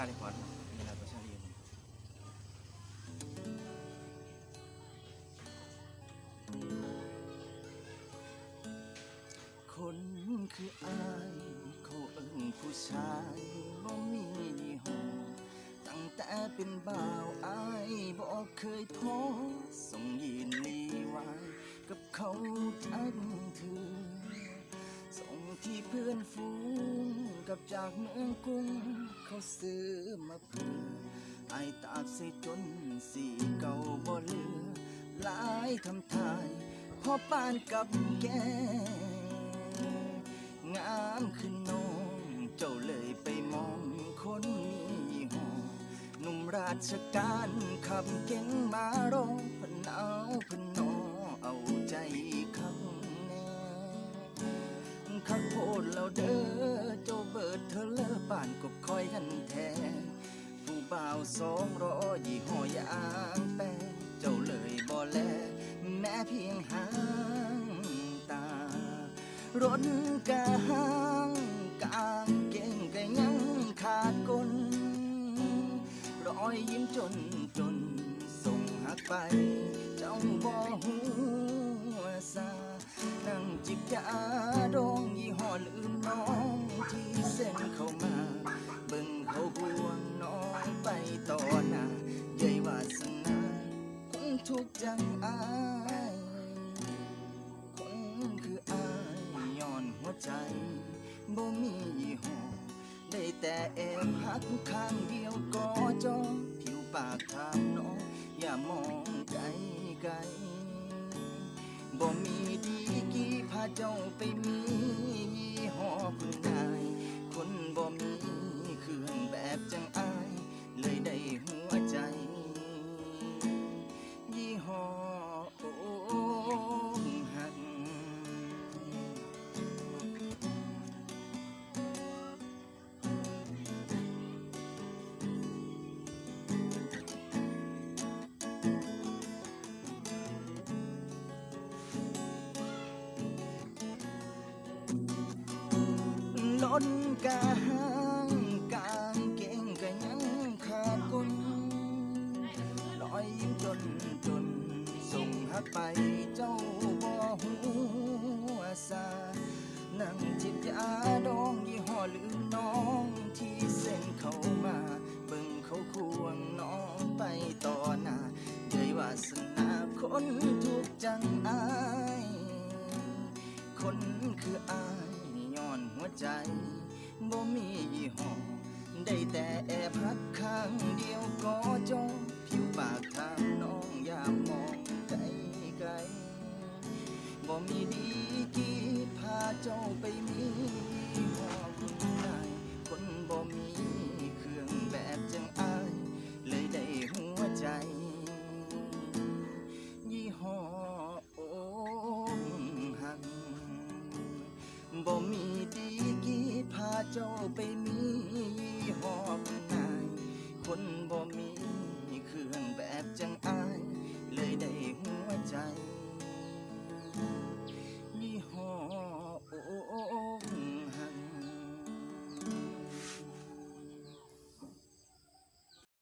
าเรคคอร์ดนี่เราตัวชาลีมันคนคืออายเขาเอิ้นผู้ชายบ่มียี่ห้อตั้งแต่เป็นบ่าวอายบ่เคยท้อส่งยินลีไว้กับเขาทันเถือส่งที่เพื่อนฝูง กับจากเมืองกรุง เขาซื้อมาเพื่อไอตากใส่จนสีเก่าบ่เหลือหลายทำทายพอปานกับแก งามขึ้นน้อง เจ้าเลยไปมองคนมีหอหนุ่มราชการขับเก่งมา คอยกันแท้ผู้บ่าวสองรอยี่ห้อยางแป้งเจ้าเลยบ่แลแม้เพียงหางตารถกะหางกางเก่งก็ยังขาดกลรอยยิ้มจนจนส่งหักไป เจ้าบ่หัวซานั่งจิบยาดองยี่ห้อลืมน้องที่เส้นเข้ามา จังอาย คนคืออายย้อนหัวใจบ่มียี่ห้อได้แต่แอบหักข้างเดียวก็จอผิวปากทามน้องอย่ามองไกลไกลบ่มีดีกี่พาเจ้าไปมี นกาหางกางเก่งก็ยังขาดกุนลอยยิ้มจนจนส่งหักไปเจ้าบ่หัวซานั่งจิบยาดองยี่ห้อลืมน้องที่เส้นเข้ามาเบิ่งเขาควงน้องไปต่อหน้าเย้ยวาสนาคนทุกจังอาย คนคืออาย หัวใจบ่มียี่ห้อได้แต่แอบพักข้างเดียวก็จอผิวปากทางน้องอย่ามองไกลไกลบ่มีดีกี่พาเจ้าไป พา